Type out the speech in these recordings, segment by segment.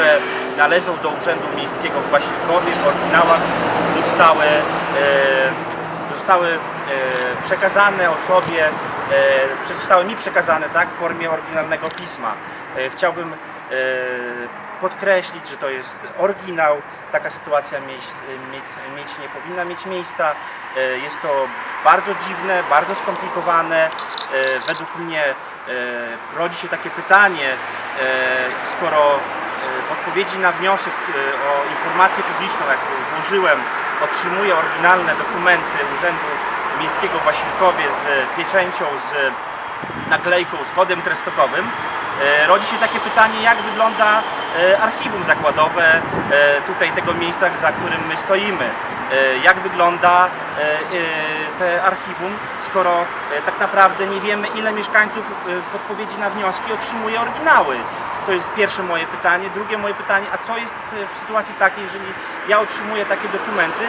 które należą do Urzędu Miejskiego w Wasilkowie w oryginałach zostały, e, zostały e, przekazane osobie, e, zostały mi przekazane tak, w formie oryginalnego pisma. E, Chciałbym e, podkreślić, że to jest oryginał. Taka sytuacja mieć, mieć, mieć nie powinna mieć miejsca. E, Jest to bardzo dziwne, bardzo skomplikowane. E, Według mnie e, rodzi się takie pytanie, skoro w odpowiedzi na wniosek o informację publiczną, jak złożyłem, otrzymuję oryginalne dokumenty Urzędu Miejskiego w Wasilkowie z pieczęcią, z naklejką, z kodem krestkowym, e, rodzi się takie pytanie, jak wygląda e, archiwum zakładowe e, tutaj tego miejsca, za którym my stoimy. E, Jak wygląda e, e, te archiwum, skoro e, tak naprawdę nie wiemy, ile mieszkańców e, w odpowiedzi na wnioski otrzymuje oryginały. To jest pierwsze moje pytanie. Drugie moje pytanie, a co jest e, w sytuacji takiej, jeżeli ja otrzymuję takie dokumenty,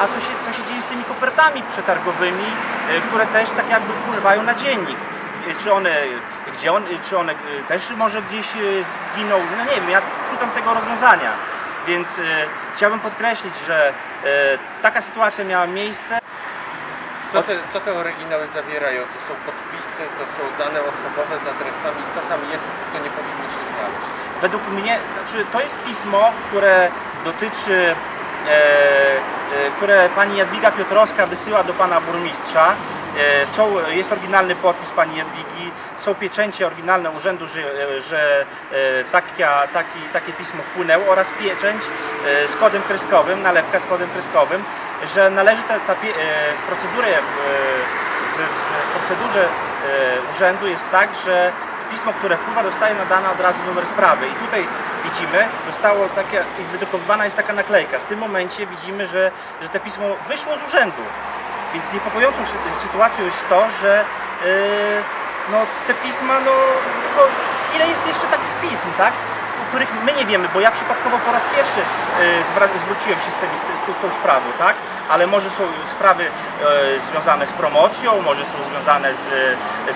a co się, co się dzieje z tymi kopertami przetargowymi, e, które też tak jakby wpływają na dziennik? Czy one, gdzie on, czy one też może gdzieś e, zginą? No nie wiem, ja szukam tego rozwiązania. Więc e, chciałbym podkreślić, że e, taka sytuacja miała miejsce. Co te, co te oryginały zawierają? To są podpisy, to są dane osobowe z adresami. Co tam jest, co nie powinno się znaleźć? Według mnie, znaczy to jest pismo, które dotyczy, e, e, które pani Jadwiga Piotrowska wysyła do pana burmistrza. E, są, jest oryginalny podpis pani Jadwigi, są pieczęcie oryginalne urzędu, że, e, że e, taki, takie pismo wpłynęło oraz pieczęć z kodem kreskowym, nalepka z kodem kreskowym, że należy ta, ta w procedurę w, w, procedurze urzędu jest tak, że pismo, które wpływa, dostaje nadana od razu numer sprawy. I tutaj widzimy, zostało takie, i wydrukowywana jest taka naklejka. W tym momencie widzimy, że, że to pismo wyszło z urzędu. Więc niepokojącą sy- sytuacją jest to, że yy, no, te pisma, no tylko ile jest jeszcze takich pism, tak? O których my nie wiemy, bo ja przypadkowo po raz pierwszy yy, zwróciłem się z, z, z tą sprawą, tak? Ale może są sprawy e, związane z promocją, może są związane z,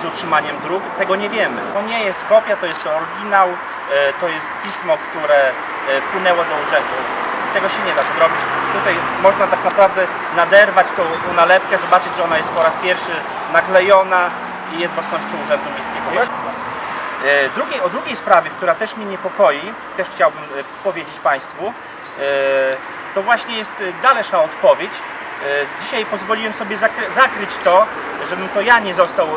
z utrzymaniem dróg, tego nie wiemy. To nie jest kopia, to jest oryginał, e, to jest pismo, które e, wpłynęło do urzędu. Tego się nie da zrobić. Tutaj można tak naprawdę naderwać tą, tą nalepkę, zobaczyć, że ona jest po raz pierwszy naklejona i jest własnością Urzędu Miejskiego. E, Drugiej, o drugiej sprawie, która też mnie niepokoi, też chciałbym e, powiedzieć Państwu, e, to właśnie jest dalsza odpowiedź. Dzisiaj pozwoliłem sobie zakry- zakryć to, żebym to ja nie został,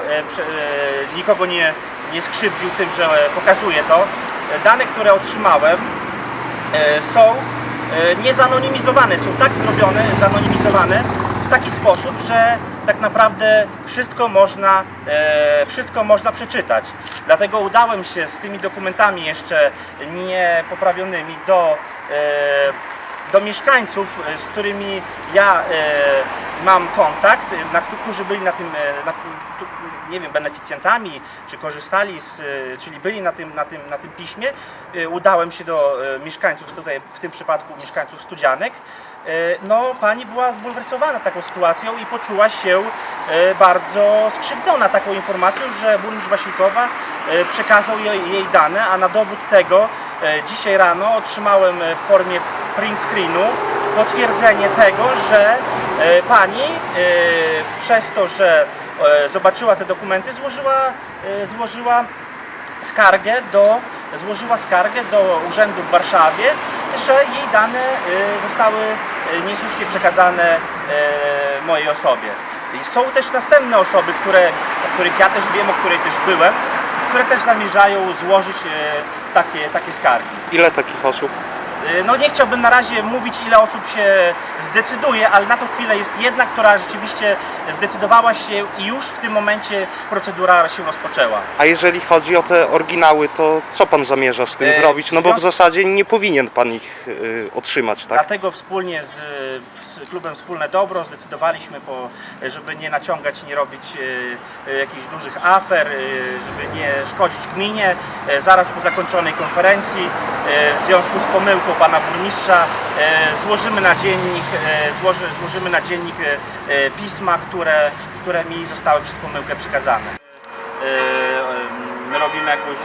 nikogo nie, nie skrzywdził tym, że pokazuję to. Dane, które otrzymałem, są niezanonimizowane, są tak zrobione, zanonimizowane w taki sposób, że tak naprawdę wszystko można, e, wszystko można przeczytać. Dlatego udałem się z tymi dokumentami jeszcze niepoprawionymi do, e, do mieszkańców, e, z którymi ja e, mam kontakt, na, którzy byli na tym, e, na, nie wiem, beneficjentami, czy korzystali, z, e, czyli byli na tym, na tym, na tym piśmie. E, Udałem się do mieszkańców, tutaj w tym przypadku mieszkańców Studzianek. No, pani była zbulwersowana taką sytuacją i poczuła się bardzo skrzywdzona taką informacją, że burmistrz Wasilkowa przekazał jej, jej dane, a na dowód tego dzisiaj rano otrzymałem w formie print screenu potwierdzenie tego, że pani e, przez to, że e, zobaczyła te dokumenty, złożyła, e, złożyła skargę do, złożyła skargę do urzędu w Warszawie, że jej dane e, zostały e, niesłusznie przekazane e, mojej osobie. Są też następne osoby, które, o których ja też wiem, o której też byłem, które też zamierzają złożyć e, takie, takie skargi. Ile takich osób? Y, No nie chciałbym na razie mówić ile osób się zdecyduje, ale na tą chwilę jest jedna, która rzeczywiście zdecydowała się i już w tym momencie procedura się rozpoczęła. A jeżeli chodzi o te oryginały, to co pan zamierza z tym E, zrobić? No bo w zasadzie nie powinien pan ich y, otrzymać, tak? Dlatego wspólnie z, z klubem Wspólne Dobro zdecydowaliśmy, po, żeby nie naciągać, nie robić e, e, jakichś dużych afer, e, żeby nie szkodzić gminie. Zaraz po zakończonej konferencji, w związku z pomyłką pana burmistrza, złożymy na dziennik, złoży, złożymy na dziennik pisma, które, które mi zostały przez pomyłkę przekazane. My robimy jakąś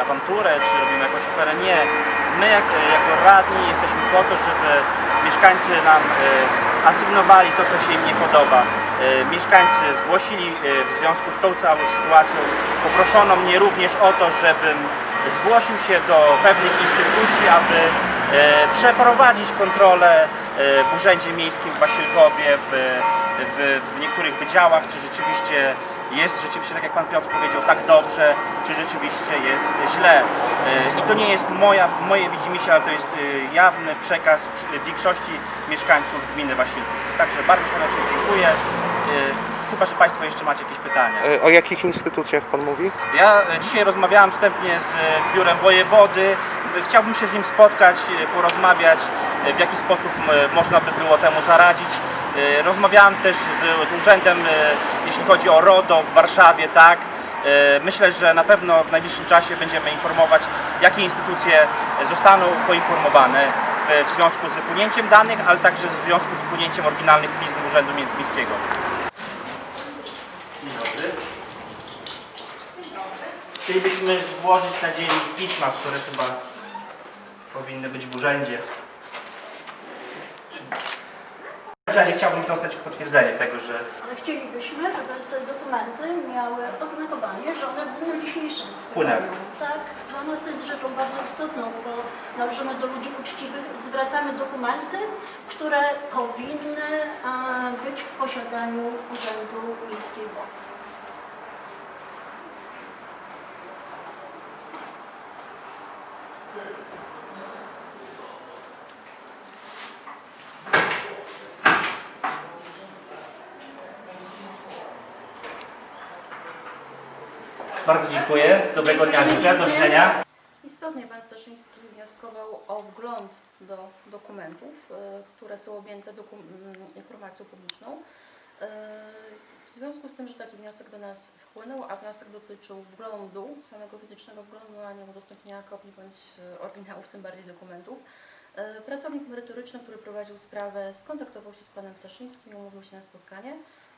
awanturę, czy robimy jakąś aferę? Nie. My jak, jako radni jesteśmy po to, żeby mieszkańcy nam e, asygnowali to, co się im nie podoba. E, Mieszkańcy zgłosili e, w związku z tą całą sytuacją, poproszono mnie również o to, żebym zgłosił się do pewnych instytucji, aby przeprowadzić kontrolę w Urzędzie Miejskim w Wasilkowie, w, w, w niektórych wydziałach, czy rzeczywiście jest rzeczywiście, tak jak Pan Piotr powiedział, tak dobrze, czy rzeczywiście jest źle. E, I to nie jest moja, moje widzimisię, ale to jest e, jawny przekaz większości mieszkańców gminy Wasilków. Także bardzo serdecznie dziękuję. E, Chyba, że Państwo jeszcze macie jakieś pytania. O jakich instytucjach pan mówi? Ja dzisiaj rozmawiałem wstępnie z biurem wojewody. Chciałbym się z nim spotkać, porozmawiać, w jaki sposób można by było temu zaradzić. Rozmawiałem też z, z urzędem, jeśli chodzi o RODO w Warszawie, tak. E, Myślę, że na pewno w najbliższym czasie będziemy informować, jakie instytucje zostaną poinformowane w, związku z wypłynięciem danych, ale także w związku z wypłynięciem oryginalnych pism Urzędu Miejskiego. Dzień dobry. Chcielibyśmy złożyć na dziennik pisma, które chyba powinny być w urzędzie. Razie chciałbym dostać potwierdzenie tego, że Ale chcielibyśmy, żeby te dokumenty miały oznakowanie, że one w dniu dzisiejszym Wpłynęły. Tak, dla nas to jest rzeczą bardzo istotną, bo należymy do ludzi uczciwych, zwracamy dokumenty, które powinny być w posiadaniu Urzędu Miejskiego. Bardzo dziękuję. Dobrego dnia życzę. Do widzenia. Istotnie pan Ptaszyński wnioskował o wgląd do dokumentów, e, które są objęte doku- m, informacją publiczną. E, W związku z tym, że taki wniosek do nas wpłynął, a wniosek dotyczył wglądu, samego fizycznego wglądu, a nie udostępnienia kopii bądź e, oryginałów, tym bardziej dokumentów, pracownik merytoryczny, który prowadził sprawę, skontaktował się z panem Ptaszyńskim i umówił się na spotkanie,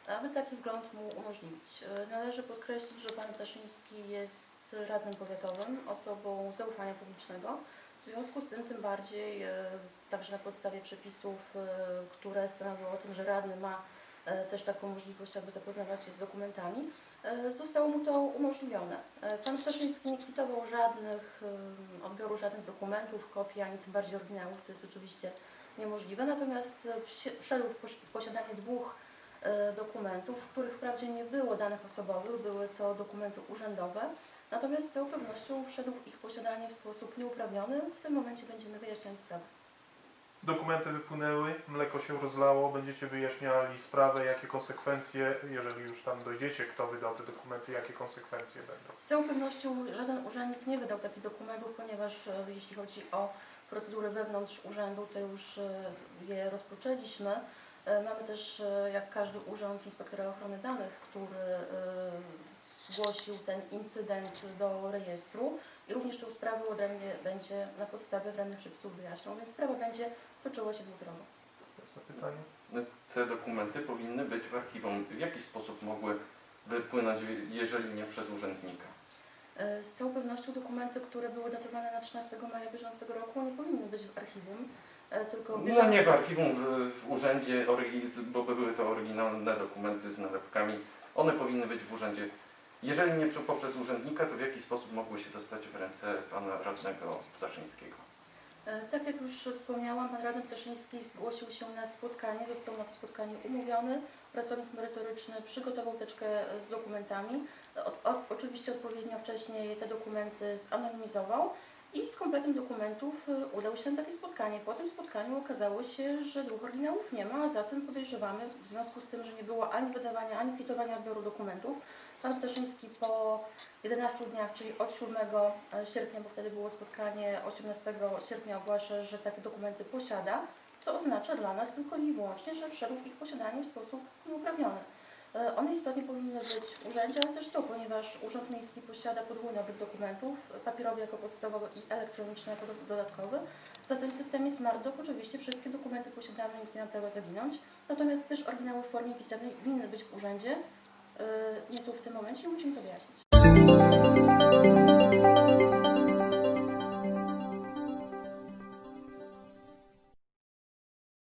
aby taki wgląd mu umożliwić. E, Należy podkreślić, że pan Ptaszyński jest radnym powiatowym, osobą zaufania publicznego. W związku z tym tym bardziej, e, także na podstawie przepisów, e, które stanowią o tym, że radny ma też taką możliwość, aby zapoznawać się z dokumentami, zostało mu to umożliwione. Pan Ptaszyński nie kwitował żadnych odbioru żadnych dokumentów, kopii, ani tym bardziej oryginałów, co jest oczywiście niemożliwe. Natomiast wszedł w posi- w posiadanie dwóch dokumentów, w których wprawdzie nie było danych osobowych, były to dokumenty urzędowe, natomiast z całą pewnością wszedł w ich posiadanie w sposób nieuprawniony. W tym momencie będziemy wyjaśniali sprawę. Dokumenty wypłynęły, mleko się rozlało, będziecie wyjaśniali sprawę, jakie konsekwencje, jeżeli już tam dojdziecie, kto wydał te dokumenty, jakie konsekwencje będą. Z całą pewnością żaden urzędnik nie wydał takich dokumentów, ponieważ e, jeśli chodzi o procedury wewnątrz urzędu, to już e, je rozpoczęliśmy. E, Mamy też, e, jak każdy urząd, inspektora ochrony danych, który e, zgłosił ten incydent do rejestru i również tę sprawę odrębnie będzie na podstawie odrębnych przepisów wyjaśniał, więc sprawa będzie toczyła się dwudrogo. To jest pytanie. Te dokumenty powinny być w archiwum. W jaki sposób mogły wypłynąć, jeżeli nie przez urzędnika? Z całą pewnością dokumenty, które były datowane na 13 maja bieżącego roku nie powinny być w archiwum, tylko w No nie w archiwum, w, w urzędzie, orygi- bo były to oryginalne dokumenty z nalepkami. One powinny być w urzędzie. Jeżeli nie przy- poprzez urzędnika, to w jaki sposób mogły się dostać w ręce pana radnego Ptaszyńskiego? E, Tak jak już wspomniałam, pan radny Ptaszyński zgłosił się na spotkanie, został na to spotkanie umówiony. Pracownik merytoryczny przygotował teczkę e, z dokumentami. E, Od, od, oczywiście odpowiednio wcześniej te dokumenty zanonimizował i z kompletem dokumentów e, udał się na takie spotkanie. Po tym spotkaniu okazało się, że dwóch oryginałów nie ma, a zatem podejrzewamy, w związku z tym, że nie było ani wydawania, ani kwitowania odbioru dokumentów, pan Ptaszyński po 11 dniach, czyli od 7 sierpnia, bo wtedy było spotkanie, 18 sierpnia ogłasza, że takie dokumenty posiada. co oznacza dla nas tylko i wyłącznie, że wszedł w ich posiadanie w sposób nieuprawniony. E, One istotnie powinny być w urzędzie, ale też są, ponieważ Urząd Miejski posiada podwójny obieg dokumentów, papierowy jako podstawowy i elektroniczny jako do- dodatkowy. Zatem w systemie SmartDoc oczywiście wszystkie dokumenty posiadamy, nic nie ma prawa zaginąć. Natomiast też oryginały w formie pisemnej winny być w urzędzie, e, nie są w tym momencie i musimy to wyjaśnić.